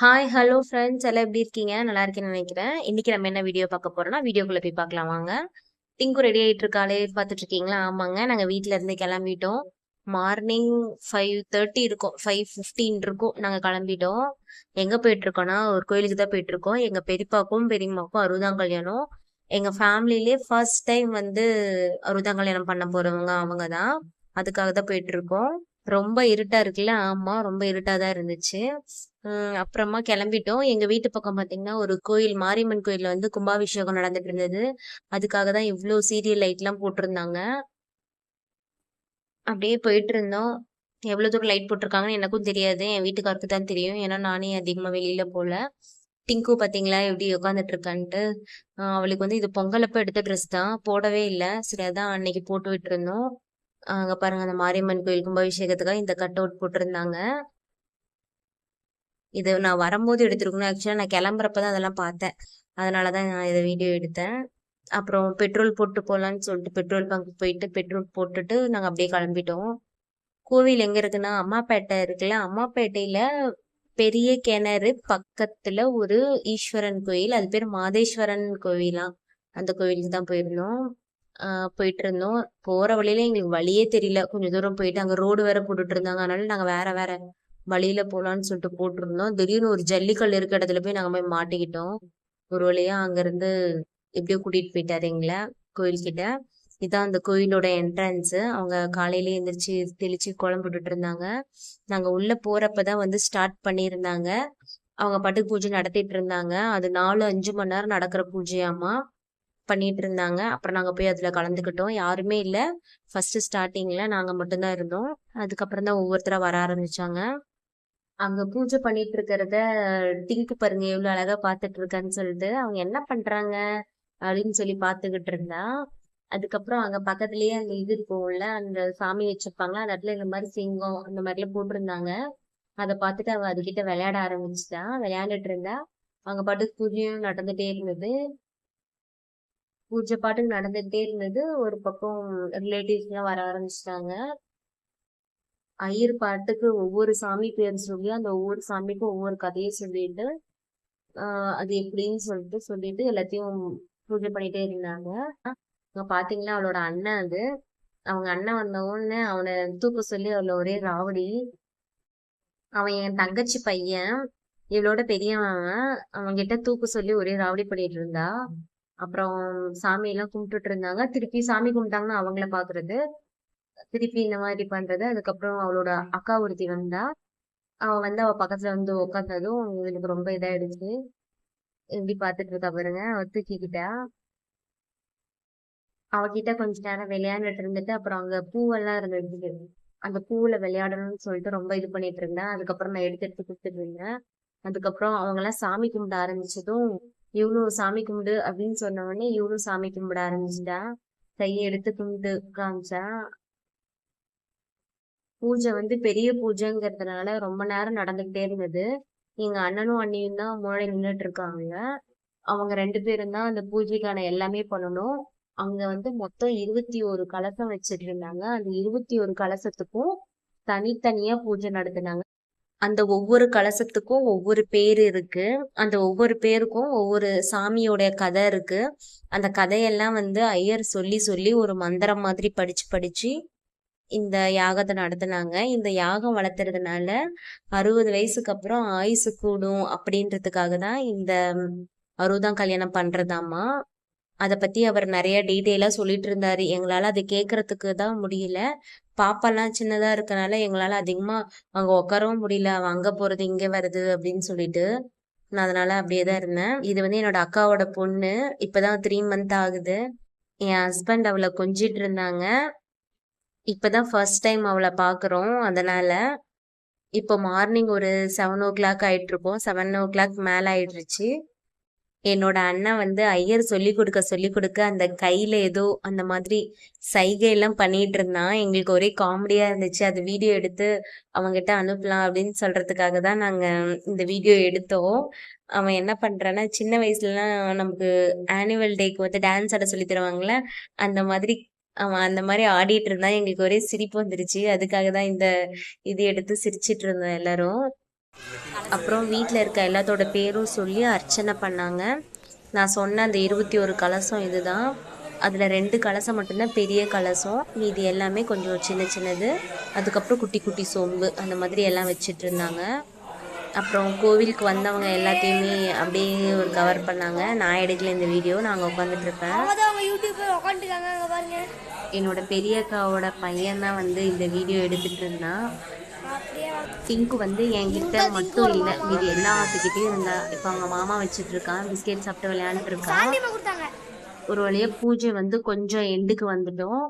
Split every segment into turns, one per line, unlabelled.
hi hello friends எல்லாம் எப்படி இருக்கீங்க நல்லா இருக்கேன்னு நினைக்கிறேன் இன்னைக்கு நம்ம என்ன வீடியோ பார்க்க போறோம்னா வீடியோக்குள்ள போய் பார்க்கலாம் வாங்க திங்கும் ரெடி ஆகிட்டு இருக்காளே பார்த்துட்டு இருக்கீங்களா ஆமாங்க நாங்கள் வீட்டில இருந்து கிளம்பிட்டோம் மார்னிங் ஃபைவ் தேர்ட்டி இருக்கும் ஃபைவ் ஃபிஃப்டீன் இருக்கும் நாங்கள் கிளம்பிட்டோம் எங்கே போயிட்டுருக்கோன்னா ஒரு கோயிலுக்கு தான் போயிட்டுருக்கோம் எங்கள் பெரியப்பாக்கும் பெரியம்மாக்கும் அறுபதாம் கல்யாணம் எங்கள் ஃபேமிலியிலே ஃபர்ஸ்ட் டைம் வந்து அறுபதாம் கல்யாணம் பண்ண போகிறவங்க அவங்க தான் அதுக்காக தான் போயிட்டுருக்கோம் ரொம்ப இருட்டா இருக்குல்ல ஆமா ரொம்ப இருட்டா தான் இருந்துச்சு அப்புறமா கிளம்பிட்டோம் எங்க வீட்டு பக்கம் பாத்தீங்கன்னா ஒரு கோயில் மாரியம்மன் கோயில்ல வந்து கும்பாபிஷேகம் நடந்துட்டு இருந்தது அதுக்காக தான் இவ்வளவு சீரியல் லைட் எல்லாம் போட்டிருந்தாங்க அப்படியே போயிட்டு இருந்தோம் எவ்வளவு தூரம் லைட் போட்டிருக்காங்கன்னு எனக்கும் தெரியாது என் வீட்டுக்காருக்கு தான் தெரியும் ஏன்னா நானே அதிகமா வெளியில போல டிங்கு பாத்தீங்களா எப்படி உட்காந்துட்டு இருக்கான்ட்டு அவளுக்கு வந்து இது பொங்கலப்ப எடுத்த ட்ரெஸ் தான் போடவே இல்லை சரி அதான் அன்னைக்கு போட்டு விட்டு இருந்தோம் அங்கே பாருங்க அந்த மாரியம்மன் கோயில் கும்பாபிஷேகத்துக்காக இந்த கட் அவுட் போட்டிருந்தாங்க இது நான் வரும்போது எடுத்துருக்கணும் ஆக்சுவலாக நான் கிளம்புறப்ப தான் அதெல்லாம் பார்த்தேன் அதனாலதான் தான் நான் இதை வீடியோ எடுத்தேன் அப்புறம் பெட்ரோல் போட்டு போகலான்னு சொல்லிட்டு பெட்ரோல் பங்க் போயிட்டு பெட்ரோல் போட்டுட்டு நாங்கள் அப்படியே கிளம்பிட்டோம் கோவில் எங்கே இருக்குன்னா அம்மாப்பேட்டை இருக்குல்ல அம்மாப்பேட்டையில் பெரிய கிணறு பக்கத்தில் ஒரு ஈஸ்வரன் கோயில் அது பேர் மாதேஸ்வரன் கோவிலாம் அந்த கோவிலுக்கு தான் போயிருந்தோம் போயிட்டு இருந்தோம் போற வழியில எங்களுக்கு வழியே தெரியல கொஞ்சம் தூரம் போயிட்டு அங்க ரோடு வேற போட்டுட்டு இருந்தாங்க அதனால நாங்க வேற வேற வழியில போலான்னு சொல்லிட்டு போட்டிருந்தோம் திடீர்னு ஒரு ஜல்லிக்கல் இருக்க இடத்துல போய் நாங்க போய் மாட்டிக்கிட்டோம் ஒரு வழியா அங்க இருந்து எப்படியோ கூட்டிட்டு போயிட்டாரு எங்களை கோயில்கிட்ட இதான் அந்த கோயிலோட என்ட்ரன்ஸ் அவங்க காலையில எந்திரிச்சு தெளிச்சு குழம்புட்டு இருந்தாங்க நாங்க உள்ள போறப்பதான் வந்து ஸ்டார்ட் பண்ணியிருந்தாங்க அவங்க பட்டு பூஜை நடத்திட்டு இருந்தாங்க அது நாலு அஞ்சு மணி நேரம் நடக்கிற பூஜையாமா பண்ணிட்டு இருந்தாங்க அப்புறம் நாங்கள் போய் அதில் கலந்துக்கிட்டோம் யாருமே இல்லை ஃபஸ்ட்டு ஸ்டார்டிங்கில் நாங்கள் மட்டும்தான் இருந்தோம் அதுக்கப்புறம் தான் ஒவ்வொருத்தராக வர ஆரம்பித்தாங்க அங்கே பூஜை பண்ணிட்டு இருக்கிறத டிங்கு பாருங்க எவ்வளவு அழகாக பாத்துட்டு இருக்கான்னு சொல்லிட்டு அவங்க என்ன பண்ணுறாங்க அப்படின்னு சொல்லி பார்த்துக்கிட்டு இருந்தா அதுக்கப்புறம் அங்க பக்கத்துலயே அந்த இது இருக்கும்ல அந்த சாமி வச்சிருப்பாங்க அந்த இடத்துல இந்த மாதிரி சிங்கம் அந்த மாதிரி எல்லாம் போட்டிருந்தாங்க அதை பார்த்துட்டு அவ அதுகிட்ட விளையாட ஆரம்பிச்சுட்டா விளையாண்டுட்டு இருந்தா அவங்க பாட்டு பூஜையும் நடந்துட்டே இருந்தது பூஜை பாட்டுக்கு நடந்துகிட்டே இருந்தது ஒரு பக்கம் ரிலேட்டிவ்ஸ்லாம் வர ஆரம்பிச்சிட்டாங்க ஐயர் பாட்டுக்கு ஒவ்வொரு சாமி பேர் சொல்லி அந்த ஒவ்வொரு சாமிக்கும் ஒவ்வொரு கதையை சொல்லிட்டு அது எப்படின்னு சொல்லிட்டு சொல்லிட்டு எல்லாத்தையும் பூஜை பண்ணிட்டே இருந்தாங்க அங்க பாத்தீங்கன்னா அவளோட அண்ணன் அது அவங்க அண்ணன் வந்த அவனை தூக்க சொல்லி அவள ஒரே ராவடி அவன் என் தங்கச்சி பையன் இவளோட பெரியவன் அவன் கிட்ட தூக்க சொல்லி ஒரே ராவடி பண்ணிட்டு இருந்தா அப்புறம் சாமியெல்லாம் கும்பிட்டுட்டு இருந்தாங்க திருப்பி சாமி கும்பிட்டாங்கன்னா அவங்கள பாக்குறது திருப்பி இந்த மாதிரி பண்றது அதுக்கப்புறம் அவளோட அக்கா ஒருத்தி வந்தா அவ வந்து அவ பக்கத்துல வந்து உட்காந்ததும் எனக்கு ரொம்ப இதாயிடுச்சு எப்படி பாத்துட்டு இருக்கா பாருங்க அவ தூக்கிக்கிட்டா அவகிட்ட கொஞ்ச நேரம் விளையாண்டுட்டு இருந்துட்டு அப்புறம் அங்க பூவெல்லாம் இருந்துச்சு அந்த பூவுல விளையாடணும்னு சொல்லிட்டு ரொம்ப இது பண்ணிட்டு இருந்தேன் அதுக்கப்புறம் நான் எடுத்து எடுத்து கொடுத்துட்டு இருந்தேன் அதுக்கப்புறம் அவங்க எல்லாம் சாமி கும்பிட ஆரம்பிச்சதும் இவ்வளோ சாமி கும்பிடு அப்படின்னு சொன்ன உடனே இவ்வளோ சாமி கும்பிட ஆரம்பிச்சுட்டா கையை எடுத்து கும்பிட்டு காமிச்சா பூஜை வந்து பெரிய பூஜைங்கிறதுனால ரொம்ப நேரம் நடந்துகிட்டே இருந்தது எங்க அண்ணனும் அண்ணியும் தான் முன்னாடி நின்றுட்டு இருக்காங்க அவங்க ரெண்டு பேரும் தான் அந்த பூஜைக்கான எல்லாமே பண்ணணும் அங்க வந்து மொத்தம் இருபத்தி ஒரு கலசம் வச்சிட்டு இருந்தாங்க அந்த இருபத்தி ஒரு கலசத்துக்கும் தனித்தனியா பூஜை நடத்தினாங்க அந்த ஒவ்வொரு கலசத்துக்கும் ஒவ்வொரு பேர் இருக்கு அந்த ஒவ்வொரு பேருக்கும் ஒவ்வொரு சாமியோடைய கதை இருக்கு அந்த கதையெல்லாம் வந்து ஐயர் சொல்லி சொல்லி ஒரு மந்திரம் மாதிரி படிச்சு படிச்சு இந்த யாகத்தை நடத்தினாங்க இந்த யாகம் வளர்த்துறதுனால அறுபது வயசுக்கு அப்புறம் ஆயுசு கூடும் அப்படின்றதுக்காக தான் இந்த அறுபதாம் கல்யாணம் பண்றதாமா அதை பற்றி அவர் நிறைய டீட்டெயிலாக சொல்லிட்டு இருந்தார் எங்களால் அதை கேட்கறதுக்கு தான் முடியல பாப்பாலாம் சின்னதாக இருக்கனால எங்களால் அதிகமாக அங்க உட்காரவும் முடியல அவன் அங்கே போகிறது இங்கே வருது அப்படின்னு சொல்லிட்டு நான் அதனால் அப்படியே தான் இருந்தேன் இது வந்து என்னோட அக்காவோட பொண்ணு இப்போ தான் த்ரீ மந்த் ஆகுது என் ஹஸ்பண்ட் அவளை கொஞ்சிட்டு இருந்தாங்க இப்போ தான் ஃபர்ஸ்ட் டைம் அவளை பார்க்குறோம் அதனால் இப்போ மார்னிங் ஒரு செவன் ஓ கிளாக் ஆயிட்டு இருக்கோம் செவன் ஓ கிளாக் மேலே ஆயிடுச்சு என்னோட அண்ணா வந்து ஐயர் சொல்லி கொடுக்க சொல்லி கொடுக்க அந்த கையில ஏதோ அந்த மாதிரி சைகை எல்லாம் பண்ணிட்டு இருந்தான் எங்களுக்கு ஒரே காமெடியா இருந்துச்சு அது வீடியோ எடுத்து கிட்ட அனுப்பலாம் அப்படின்னு சொல்றதுக்காக தான் நாங்க இந்த வீடியோ எடுத்தோம் அவன் என்ன பண்றான்னா சின்ன வயசுலலாம் நமக்கு ஆனுவல் டேக்கு வந்து டான்ஸ் ஆட சொல்லி தருவாங்கல்ல அந்த மாதிரி அவன் அந்த மாதிரி ஆடிட்டு இருந்தான் எங்களுக்கு ஒரே சிரிப்பு வந்துருச்சு அதுக்காக தான் இந்த இது எடுத்து சிரிச்சிட்டு இருந்தோம் எல்லாரும் அப்புறம் வீட்டில் இருக்க எல்லாத்தோட பேரும் சொல்லி அர்ச்சனை பண்ணாங்க நான் சொன்ன அந்த இருபத்தி ஒரு கலசம் இதுதான் அதில் ரெண்டு கலசம் மட்டும்தான் பெரிய கலசம் மீதி எல்லாமே கொஞ்சம் சின்ன சின்னது அதுக்கப்புறம் குட்டி குட்டி சொம்பு அந்த மாதிரி எல்லாம் வச்சுட்டு இருந்தாங்க அப்புறம் கோவிலுக்கு வந்தவங்க எல்லாத்தையுமே அப்படியே ஒரு கவர் பண்ணாங்க நான் எடுக்கல இந்த வீடியோ நாங்கள்
உட்காந்துட்ருப்பேன்
என்னோட பெரிய அக்காவோட பையன் தான் வந்து இந்த வீடியோ எடுத்துகிட்டு இருந்தான் டிங்கு வந்து என்கிட்ட மட்டும் இல்லை மீதி எல்லா ஆசைக்கிட்டையும் இருந்தா இப்போ அவங்க மாமா வச்சுட்டு இருக்கான் பிஸ்கெட் சாப்பிட்டு விளையாண்டு இருக்கான் ஒரு வழியா பூஜை வந்து கொஞ்சம் எண்டுக்கு வந்துடும்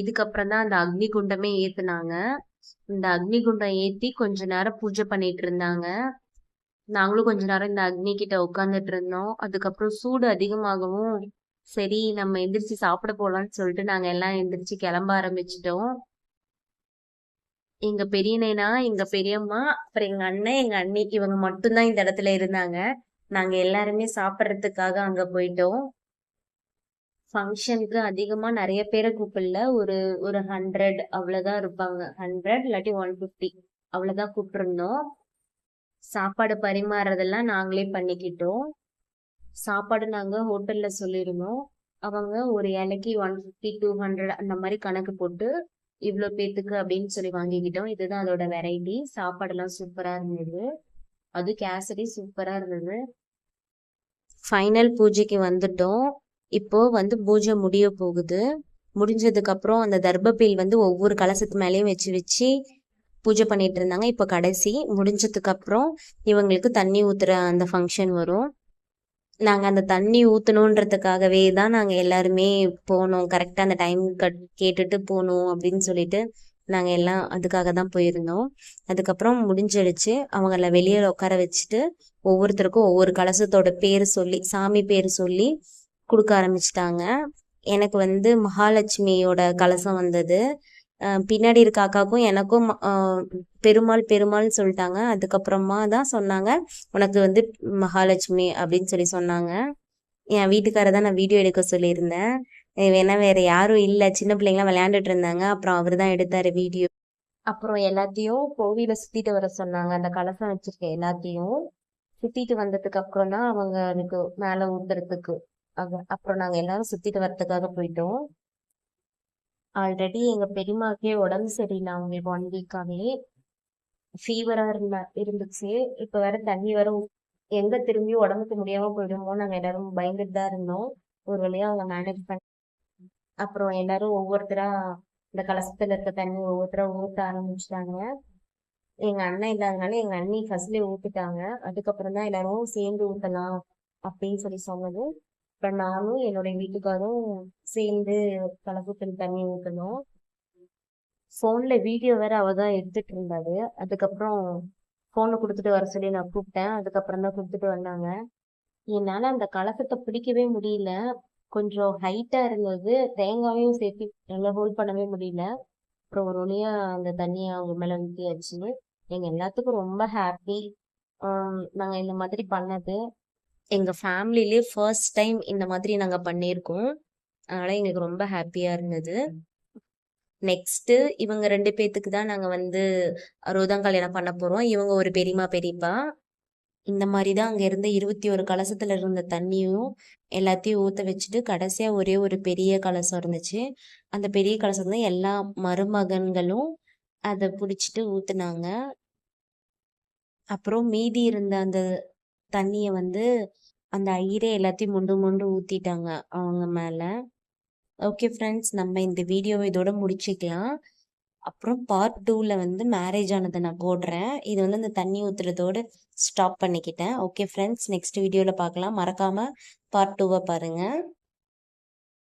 இதுக்கப்புறம் தான் அந்த அக்னி குண்டமே ஏத்துனாங்க இந்த அக்னி குண்டம் ஏத்தி கொஞ்ச நேரம் பூஜை பண்ணிட்டு இருந்தாங்க நாங்களும் கொஞ்ச நேரம் இந்த அக்னி கிட்ட உட்காந்துட்டு இருந்தோம் அதுக்கப்புறம் சூடு அதிகமாகவும் சரி நம்ம எந்திரிச்சு சாப்பிட போலாம்னு சொல்லிட்டு நாங்க எல்லாம் எந்திரிச்சு கிளம்ப ஆரம்பிச்சிட்டோம் எங்க நேனா எங்க பெரியம்மா அப்புறம் எங்க அண்ணன் எங்க அண்ணி இவங்க மட்டும்தான் இந்த இடத்துல இருந்தாங்க நாங்க எல்லாருமே சாப்பிட்றதுக்காக அங்க போயிட்டோம் ஃபங்க்ஷனுக்கு அதிகமா நிறைய பேரை கூப்பிடல ஒரு ஒரு ஹண்ட்ரட் அவ்வளவுதான் இருப்பாங்க ஹண்ட்ரட் இல்லாட்டி ஒன் ஃபிஃப்டி அவ்வளவுதான் கூப்பிட்டுருந்தோம் சாப்பாடு பரிமாறுறதெல்லாம் நாங்களே பண்ணிக்கிட்டோம் சாப்பாடு நாங்க ஹோட்டல்ல சொல்லியிருந்தோம் அவங்க ஒரு இலைக்கு ஒன் ஃபிஃப்டி டூ ஹண்ட்ரட் அந்த மாதிரி கணக்கு போட்டு இவ்வளோ பேத்துக்கு அப்படின்னு சொல்லி வாங்கிக்கிட்டோம் இதுதான் அதோட வெரைட்டி சாப்பாடெல்லாம் சூப்பராக இருந்தது அதுவும் கேசரி சூப்பராக இருந்தது ஃபைனல் பூஜைக்கு வந்துட்டோம் இப்போ வந்து பூஜை முடிய போகுது முடிஞ்சதுக்கு அப்புறம் அந்த தர்ப்பப்பேல் வந்து ஒவ்வொரு கலசத்து மேலேயும் வச்சு வச்சு பூஜை பண்ணிட்டு இருந்தாங்க இப்போ கடைசி முடிஞ்சதுக்கு அப்புறம் இவங்களுக்கு தண்ணி ஊத்துற அந்த ஃபங்க்ஷன் வரும் நாங்கள் அந்த தண்ணி ஊற்றணுன்றதுக்காகவே தான் நாங்கள் எல்லாருமே போனோம் கரெக்டாக அந்த டைம் கட் கேட்டுட்டு போகணும் அப்படின்னு சொல்லிட்டு நாங்கள் எல்லாம் அதுக்காக தான் போயிருந்தோம் அதுக்கப்புறம் முடிஞ்சிடுச்சு அவங்கள வெளியில் உட்கார வச்சுட்டு ஒவ்வொருத்தருக்கும் ஒவ்வொரு கலசத்தோட பேர் சொல்லி சாமி பேர் சொல்லி கொடுக்க ஆரம்பிச்சிட்டாங்க எனக்கு வந்து மகாலட்சுமியோட கலசம் வந்தது பின்னாடி இருக்க அக்காக்கும் எனக்கும் பெருமாள் பெருமாள்னு சொல்லிட்டாங்க அதுக்கப்புறமா தான் சொன்னாங்க உனக்கு வந்து மகாலட்சுமி அப்படின்னு சொல்லி சொன்னாங்க என் வீட்டுக்காரர் தான் நான் வீடியோ எடுக்க சொல்லியிருந்தேன் வேணா வேற யாரும் இல்லை சின்ன பிள்ளைங்களாம் விளையாண்டுட்டு இருந்தாங்க அப்புறம் அவர் தான் எடுத்தாரு வீடியோ அப்புறம் எல்லாத்தையும் கோவில சுத்திட்டு வர சொன்னாங்க அந்த கலசம் வச்சிருக்க எல்லாத்தையும் சுத்திட்டு வந்ததுக்கு அப்புறம் தான் அவங்க எனக்கு மேல ஊத்துறதுக்கு அப்புறம் நாங்க எல்லாரும் சுத்திட்டு வரதுக்காக போயிட்டோம் ஆல்ரெடி எங்கள் பெரியமாக்கே உடம்பு சரியில்லை அவங்களுக்கு ஒன் வீக்காகவே ஃபீவராக இருந்த இருந்துச்சு இப்போ வேற தண்ணி வரும் எங்கே திரும்பி உடம்புக்கு முடியாமல் போயிடுமோ நாங்கள் எல்லாரும் பயந்துட்டு தான் இருந்தோம் ஒரு வழியா அவங்க மேனேஜ் பண்ண அப்புறம் எல்லாரும் ஒவ்வொருத்தராக இந்த கலசத்தில் இருக்க தண்ணி ஒவ்வொருத்தராக ஊற்ற ஆரம்பிச்சிட்டாங்க எங்கள் அண்ணன் இல்லாதனால எங்கள் அண்ணி ஃபர்ஸ்ட்லேயே ஊற்றிட்டாங்க அதுக்கப்புறம் தான் எல்லாரும் சேர்ந்து ஊற்றலாம் அப்படின்னு சொல்லி சொன்னது இப்போ நானும் என்னுடைய வீட்டுக்காரும் சேர்ந்து கலப்பு தண்ணி தண்ணி ஊற்றணும் ஃபோனில் வீடியோ வேற அவ தான் எடுத்துட்டு இருந்தாரு அதுக்கப்புறம் ஃபோனை கொடுத்துட்டு வர சொல்லி நான் கூப்பிட்டேன் அதுக்கப்புறம் தான் கொடுத்துட்டு வந்தாங்க என்னால் அந்த கலசத்தை பிடிக்கவே முடியல கொஞ்சம் ஹைட்டாக இருந்தது தேங்காயும் சேர்த்து நல்லா ஹோல்ட் பண்ணவே முடியல அப்புறம் ஒரு வழியாக அந்த தண்ணியை அவங்க மேலே ஊற்றியாச்சு எங்கள் எல்லாத்துக்கும் ரொம்ப ஹாப்பி நாங்கள் இந்த மாதிரி பண்ணது எங்கள் ஃபேமிலிலே ஃபர்ஸ்ட் டைம் இந்த மாதிரி நாங்கள் பண்ணியிருக்கோம் அதனால் எங்களுக்கு ரொம்ப ஹாப்பியாக இருந்தது நெக்ஸ்ட்டு இவங்க ரெண்டு பேர்த்துக்கு தான் நாங்கள் வந்து அறுபதாம் கல்யாணம் பண்ண போகிறோம் இவங்க ஒரு பெரியமா பெரியப்பா இந்த மாதிரி தான் அங்கே இருந்த இருபத்தி ஒரு கலசத்தில் இருந்த தண்ணியும் எல்லாத்தையும் ஊற்ற வச்சுட்டு கடைசியாக ஒரே ஒரு பெரிய கலசம் இருந்துச்சு அந்த பெரிய கலசம் தான் எல்லா மருமகன்களும் அதை பிடிச்சிட்டு ஊற்றுனாங்க அப்புறம் மீதி இருந்த அந்த தண்ணியை வந்து அந்த ஐயரே எல்லாத்தையும் முண்டு முண்டு ஊற்றிட்டாங்க அவங்க மேலே ஓகே ஃப்ரெண்ட்ஸ் நம்ம இந்த வீடியோவை இதோட முடிச்சுக்கலாம் அப்புறம் பார்ட் டூவில் வந்து மேரேஜ் ஆனதை நான் போடுறேன் இது வந்து அந்த தண்ணி ஊற்றுறதோடு ஸ்டாப் பண்ணிக்கிட்டேன் ஓகே ஃப்ரெண்ட்ஸ் நெக்ஸ்ட் வீடியோவில் பார்க்கலாம் மறக்காமல் பார்ட் டூவை பாருங்கள்